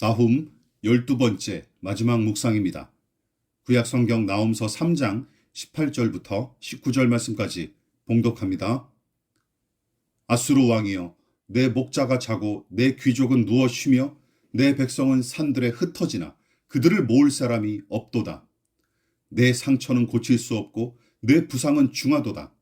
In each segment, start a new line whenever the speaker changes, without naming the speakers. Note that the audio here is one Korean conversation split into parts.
나훔 열두 번째 마지막 묵상입니다. 구약 성경 나움서 3장 18절부터 19절 말씀까지 봉독합니다. 아수르 왕이여 내 목자가 자고 내 귀족은 누워 쉬며 내 백성은 산들에 흩어지나 그들을 모을 사람이 없도다. 내 상처는 고칠 수 없고 내 부상은 중하도다.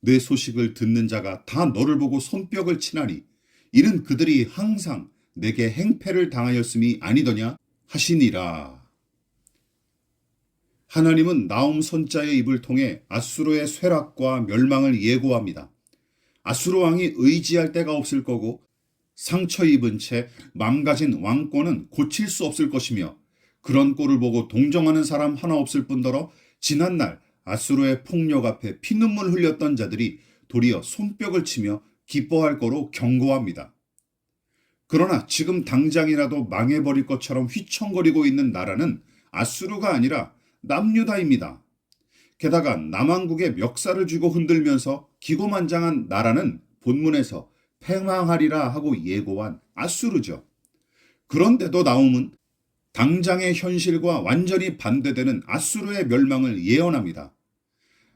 내 소식을 듣는 자가 다 너를 보고 손뼉을 치나니 이는 그들이 항상 내게 행패를 당하였음이 아니더냐 하시니라. 하나님은 나움 선자의 입을 통해 아수르의 쇠락과 멸망을 예고합니다. 아수르 왕이 의지할 데가 없을 거고 상처 입은 채 망가진 왕권은 고칠 수 없을 것이며 그런 꼴을 보고 동정하는 사람 하나 없을 뿐더러 지난날 아수르의 폭력 앞에 피눈물 흘렸던 자들이 도리어 손뼉을 치며 기뻐할 거로 경고합니다. 그러나 지금 당장이라도 망해버릴 것처럼 휘청거리고 있는 나라는 아수르가 아니라 남유다입니다. 게다가 남왕국의 멱살을 쥐고 흔들면서 기고만장한 나라는 본문에서 패망하리라 하고 예고한 아수르죠. 그런데도 나움은 당장의 현실과 완전히 반대되는 아수르의 멸망을 예언합니다.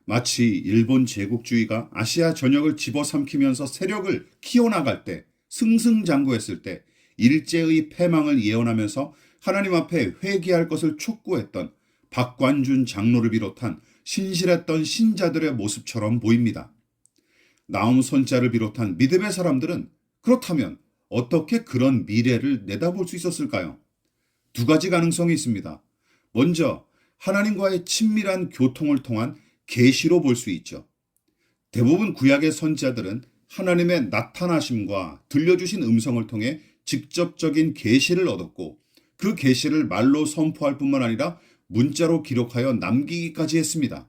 마치 일본 제국주의가 아시아 전역을 집어삼키면서 세력을 키워나갈 때 승승장구했을 때 일제의 패망을 예언하면서 하나님 앞에 회개할 것을 촉구했던 박관준 장로를 비롯한 신실했던 신자들의 모습처럼 보입니다. 나움 선자를 비롯한 믿음의 사람들은 그렇다면 어떻게 그런 미래를 내다볼 수 있었을까요? 두 가지 가능성이 있습니다. 먼저 하나님과의 친밀한 교통을 통한 계시로 볼 수 있죠. 대부분 구약의 선자들은 하나님의 나타나심과 들려주신 음성을 통해 직접적인 계시를 얻었고 그 계시를 말로 선포할 뿐만 아니라 문자로 기록하여 남기기까지 했습니다.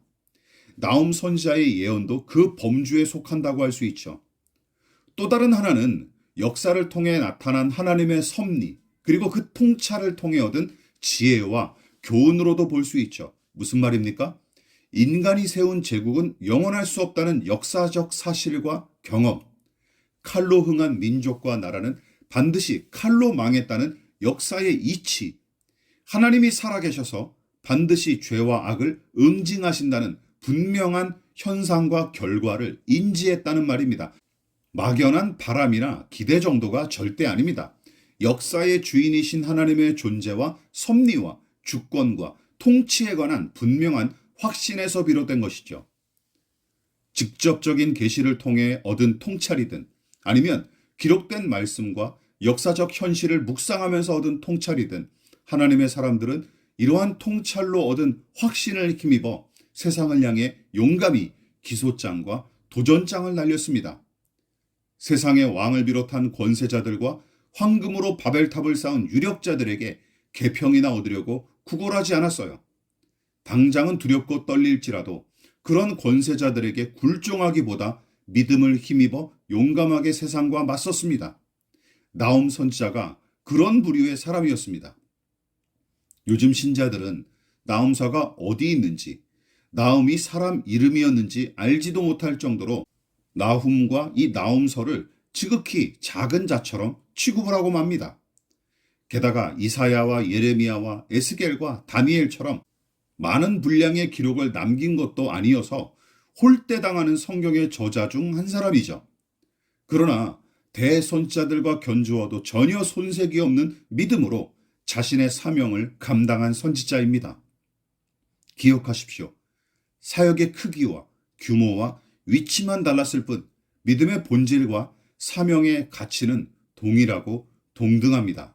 나움 선자의 예언도 그 범주에 속한다고 할 수 있죠. 또 다른 하나는 역사를 통해 나타난 하나님의 섭리, 그리고 그 통찰을 통해 얻은 지혜와 교훈으로도 볼 수 있죠. 무슨 말입니까? 인간이 세운 제국은 영원할 수 없다는 역사적 사실과 경험, 칼로 흥한 민족과 나라는 반드시 칼로 망했다는 역사의 이치, 하나님이 살아계셔서 반드시 죄와 악을 응징하신다는 분명한 현상과 결과를 인지했다는 말입니다. 막연한 바람이나 기대 정도가 절대 아닙니다. 역사의 주인이신 하나님의 존재와 섭리와 주권과 통치에 관한 분명한 확신에서 비롯된 것이죠. 직접적인 계시를 통해 얻은 통찰이든 아니면 기록된 말씀과 역사적 현실을 묵상하면서 얻은 통찰이든 하나님의 사람들은 이러한 통찰로 얻은 확신을 힘입어 세상을 향해 용감히 기소장과 도전장을 날렸습니다. 세상의 왕을 비롯한 권세자들과 황금으로 바벨탑을 쌓은 유력자들에게 개평이나 얻으려고 구걸하지 않았어요. 당장은 두렵고 떨릴지라도 그런 권세자들에게 굴종하기보다 믿음을 힘입어 용감하게 세상과 맞섰습니다. 나움 선지자가 그런 부류의 사람이었습니다. 요즘 신자들은 나움사가 어디 있는지, 나움이 사람 이름이었는지 알지도 못할 정도로 나훔과 이 나움서를 지극히 작은 자처럼 취급을 하고 맙니다. 게다가 이사야와 예레미야와 에스겔과 다니엘처럼 많은 분량의 기록을 남긴 것도 아니어서 홀대당하는 성경의 저자 중 한 사람이죠. 그러나 대선자들과 견주어도 전혀 손색이 없는 믿음으로 자신의 사명을 감당한 선지자입니다. 기억하십시오. 사역의 크기와 규모와 위치만 달랐을 뿐 믿음의 본질과 사명의 가치는 동일하고 동등합니다.